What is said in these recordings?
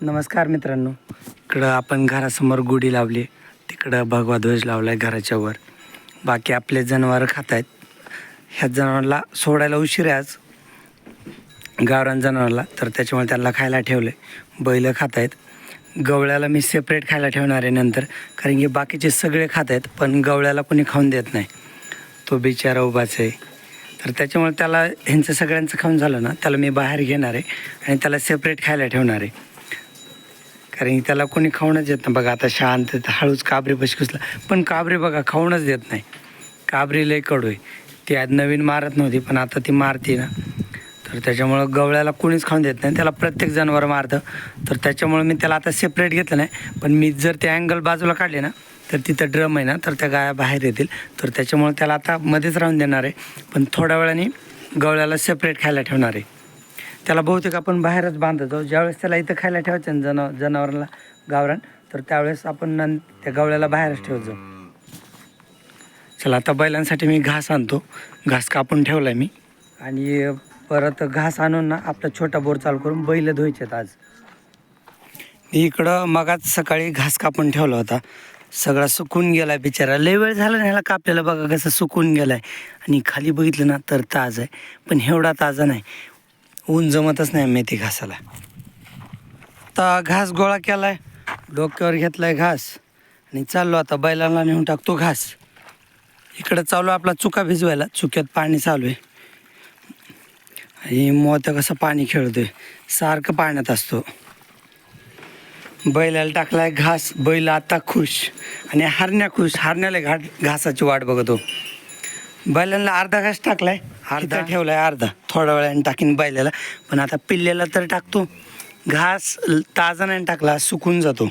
नमस्कार मित्रांनो. इकडं आपण घरासमोर गुढी लावली. तिकडं भगवा ध्वज लावला आहे घराच्या वर. बाकी आपले जनावरं खात आहेत. ह्या जनावराला सोडायला उशीर आज. गावरान जनावरला. तर त्याच्यामुळे त्यांना खायला ठेवलं आहे बैलं खात आहेत. गवळ्याला मी सेपरेट खायला ठेवणार आहे नंतर. कारण की बाकीचे सगळे खात आहेत पण गवळ्याला कोणी खाऊन देत नाही. तो बिचारा उभाच आहे. तर त्याच्यामुळे त्याला ह्यांचं सगळ्यांचं खाऊन झालं ना त्याला मी बाहेर घेणार आहे आणि त्याला सेपरेट खायला ठेवणार आहे. कारण की त्याला कोणी खाऊनच देत नाही. बघा आता शांत हळूच काबरी घुसला. पण काबरी बघा खाऊनच देत नाही. काबरी लय कडू आहे. ती आज नवीन मारत नव्हती पण आता ती मारते ना. तर त्याच्यामुळं गवळ्याला कोणीच खाऊन देत नाही. त्याला प्रत्येक जनावर मारतं. तर त्याच्यामुळं मी त्याला आता सेपरेट घेतलं नाही. पण मी जर ते अँगल बाजूला काढले ना तर तिथं ड्रम आहे ना तर त्या गाया बाहेर येतील. तर त्याच्यामुळे त्याला आता मध्येच राहून देणार आहे. पण थोड्या वेळाने गवळ्याला सेपरेट खायला ठेवणार आहे. त्याला बहुतेक आपण बाहेरच बांधतो. ज्यावेळेस त्याला इथं खायला ठेवायचं ना जनाव जनावरांना गावरान तर त्यावेळेस आपण नं त्या गवळ्याला बाहेरच ठेवत. जाऊ चला आता बैलांसाठी मी घास आणतो. घास कापून ठेवला आहे मी. आणि परत घास आणून ना आपला छोटा बोर चालू करून बैल धुवायचे आज. मी इकडं मगाच सकाळी घास कापून ठेवला होता. सगळा सुकून गेला बिचारा. लय वेळ झाला ना ह्याला कापलेला बघा कसं सुकून गेलाय. आणि खाली बघितलं ना तर ताज आहे. पण एवढा ताजा नाही. ऊन जमतच नाही मेथी घासाला आता घास गोळा केलाय. डोक्यावर घेतलाय घास. आणि चाललो आता बैलांना नेऊन टाकतो घास. इकडं चालू आपला चुका भिजवायला. चुक्यात पाणी चालू आहे. आणि मोत्या कसं पाणी खेळतोय. सारखं पाण्यात असतो. बैलाला टाकलाय घास. बैल आता खुश. आणि हरण्या खुश. हरण्याला घाट घासाची वाट बघतो. बैलांना अर्धा घास टाकलाय. अर्धा. ठेवलाय अर्धा. थोड्या वेळाने टाकीन बैलाला. पण आता पिल्ल्याला तर टाकतो. घास ताजा नाही टाकला सुकून जातो.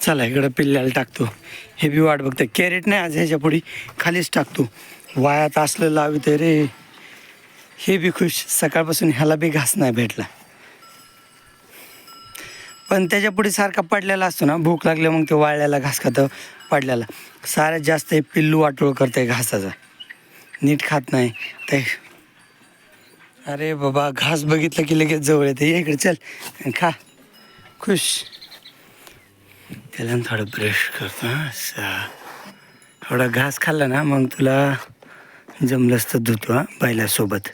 चला इकडं पिल्ल्याला टाकतो. हे बी वाट बघतं कॅरेट नाही आज ह्याच्या पुढे. खालीच टाकतो. वायात असलं लावित रे. हे बी खुश. सकाळपासून ह्याला बी घास नाही भेटला. पण त्याच्या पुढे सारखा पडलेला असतो ना. भूक लागल्या मग ते वाळल्याला घास खातं पडल्याला साऱ्यात जास्त हे पिल्लू वाटोळ करते घासाचा. नीट खात नाही. ते अरे बाबा घास बघितलं की लगेच जवळ येते. ये इकडे चल. आणि खा. खुश. त्याला थोडं ब्रश करतो असा. थोडा घास खाल्ला ना मग तुला जमलंच तर धुतो हा बैलासोबत.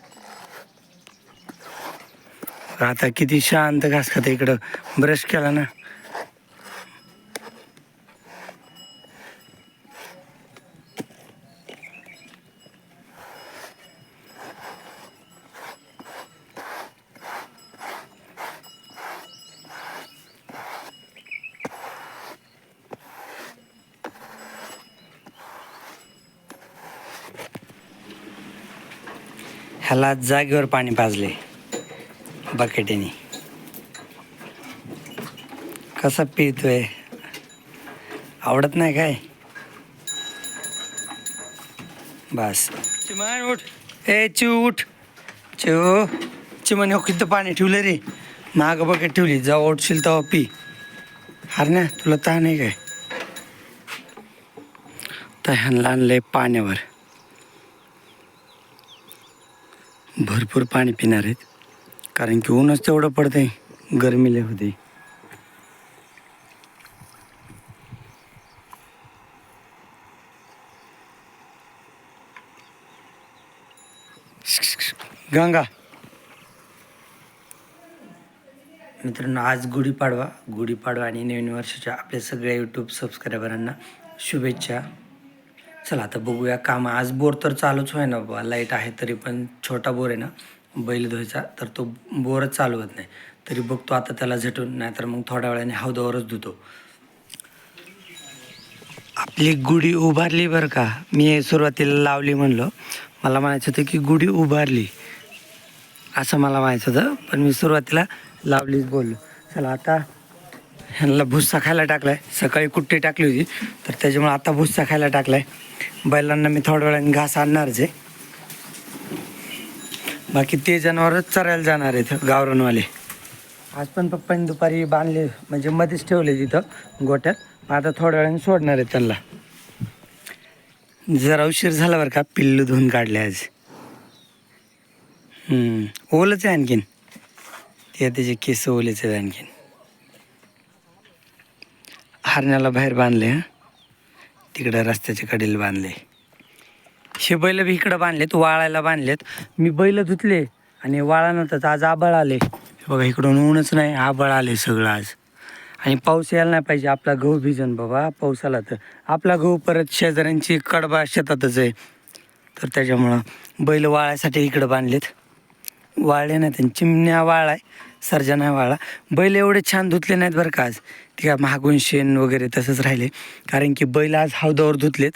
आता किती शांत घास खाते इकडं. ब्रश केला ना. ह्याला जागेवर पाणी पाजले. बकेटीने. कसा पितोय आवडत नाही काय? बस. चिमण उठ. ए चिव उठ. चिव चिमण हो किती पाणी ठेवलं रे? मागं बकेट ठेवली. जेव्हा उठशील तेव्हा पी. हार ना तुला तहान आहे काय? तर ह्यांना आणलंय पाण्यावर. भरपूर पाणी पिणार आहेत. कारण की ऊनच तेवढं पडतंय. गरमीले होते. गंगा. मित्रांनो आज गुढीपाडवा. गुढीपाडवा आणि नवीन वर्षाच्या आपल्या सगळ्या यूट्यूब सबस्क्रायबरांना शुभेच्छा. चला आता बघूया. काम आज बोर तर चालूच होय ना बाबा. लाइट आहे तरी पण छोटा बोर आहे ना बैल धुवायचा तर तो बोरच चालू होत नाही. तरी बघतो आता त्याला झटून नाहीतर मग थोड्या वेळाने हौदावरच धुतो. आपली गुढी उभारली बरं का. मी सुरुवातीला लावली म्हणलं. मला म्हणायचं होतं की गुढी उभारली. असं मला म्हणायचं होतं पण मी सुरुवातीला लावलीच बोललो. चला आता ह्यांना भुस्सा खायला टाकलाय. सकाळी कुट्टी टाकली होती तर त्याच्यामुळे आता भुस्सा खायला टाकलाय. बैलांना मी थोड्या वेळाने घास आणणारच आहे बाकी ते जनावरच चरायला जाणार आहेत गावरणवाले आज पण पप्पांनी दुपारी बांधले म्हणजे मध्येच ठेवले तिथं गोट्यात मग आता थोड्या वेळाने सोडणार आहे त्यांना. जरा उशीर झाला बरं का पिल्लू धुवून काढले आज. ओलंच आहे आणखीन. ते त्याचे केस ओलेच आहेत आणखीन. हरण्याला बाहेर बांधले हां? तिकडं रस्त्याच्या कडेला बांधले. हे बैल बी इकडं बांधलेत वाळायला बांधलेत. मी बैल धुतले आणि वाळा आज आबळ आले. बघा इकडून ऊनच नाही आबळ आले सगळं आज. आणि पाऊस यायला नाही पाहिजे आपला गहू भिजन बाबा पाऊस आला तर. आपला गहू परत शेजाऱ्यांची कडबा शेतातच आहे. तर त्याच्यामुळं बैल वाळायसाठी इकडं बांधलेत. वाळले नाहीत आणि चिमण्या वाळाय सर्जना नाही वाळा. बैल एवढे छान धुतले नाहीत बरं का आज. ते काय महागून शेण वगैरे तसंच राहिले. कारण की बैल आज हौदावर धुतलेत.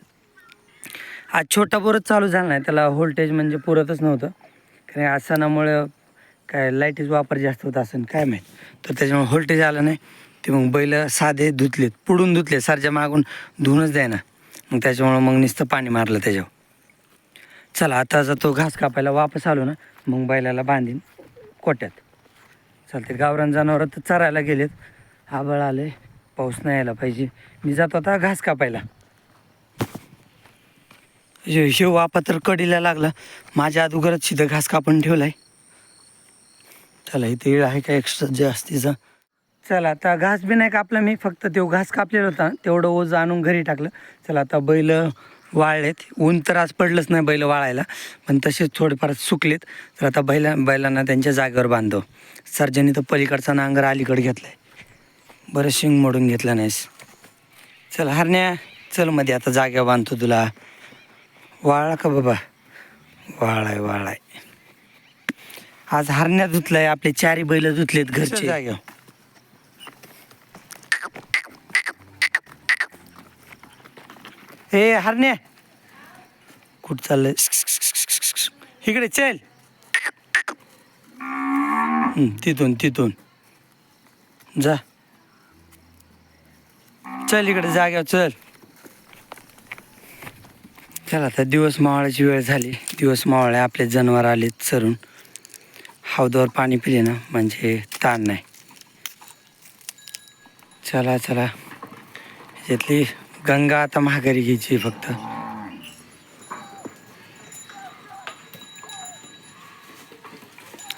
आज छोटा बोरच चालू झाला नाही. त्याला व्होल्टेज म्हणजे पुरतच नव्हतं. कारण आसनामुळं काय लाईटीचा वापर जास्त होत असेल काय माहीत. तर त्याच्यामुळे व्होल्टेज आलं नाही. ते मग बैल साधे धुतलेत. पुडून धुतले सरच्या मागून धुवूनच द्याय ना मग त्याच्यामुळं मग नुसतं पाणी मारलं त्याच्यावर. चला आता जर तो घास कापायला वापस आलो ना मग बैलाला बांधीन कोट्यात. चालते गावरान जनावरं तर चरायला गेलेत. आबळ आले पाऊस नाही यायला पाहिजे. मी जातो आता घास कापायला. शे- शेव वापा तर कडीला लागला. माझ्या अगोदरच सिधं घास कापून ठेवलाय. चला इथे इळ आहे का एक्स्ट्रा जास्तीचा चला आता घास बी नाही कापला मी. फक्त तो घास कापलेला होता. तेवढं ओझं आणून घरी टाकलं. चला आता बैल वाळलेत. ऊन तर आज पडलंच नाही बैल वाळायला. पण तसेच थोडेफार सुकलेत. तर आता बैला बैलांना त्यांच्या जागेवर बांधतो सर्जनी तर पलीकडचा नांगर अलीकडे घेतलाय. बरं शिंग मोडून घेतला नाहीस. चल हरण्या चलमध्ये आता जाग्यावर बांधतो तुला. वाळला का बाबा? वाळाय वाळाय. आज हरण्या धुतलाय आपले चारी बैल धुतलेत घरचे. जाग्यावर हे हरण्या. कुठं चाललंय? इकडे चल. तिथून तिथून. जा. चल इकडे जाग्यावर चल. चल आता दिवस मावळाची वेळ झाली. दिवस मावळे आपले जनावर आलेत चरून हौदावर पाणी पिले ना म्हणजे ताण नाही. चला चला. ह्याच्यातली गंगा आता महागारी घ्यायची फक्त.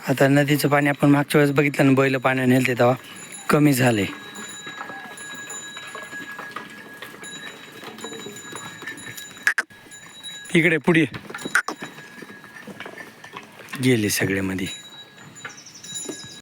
आता नदीचं पाणी आपण मागच्या वेळेस बघितलं ना बैल पाण्याने नेलते तेव्हा. कमी झाले. इकडे पुढे. गेले सगळे मध्ये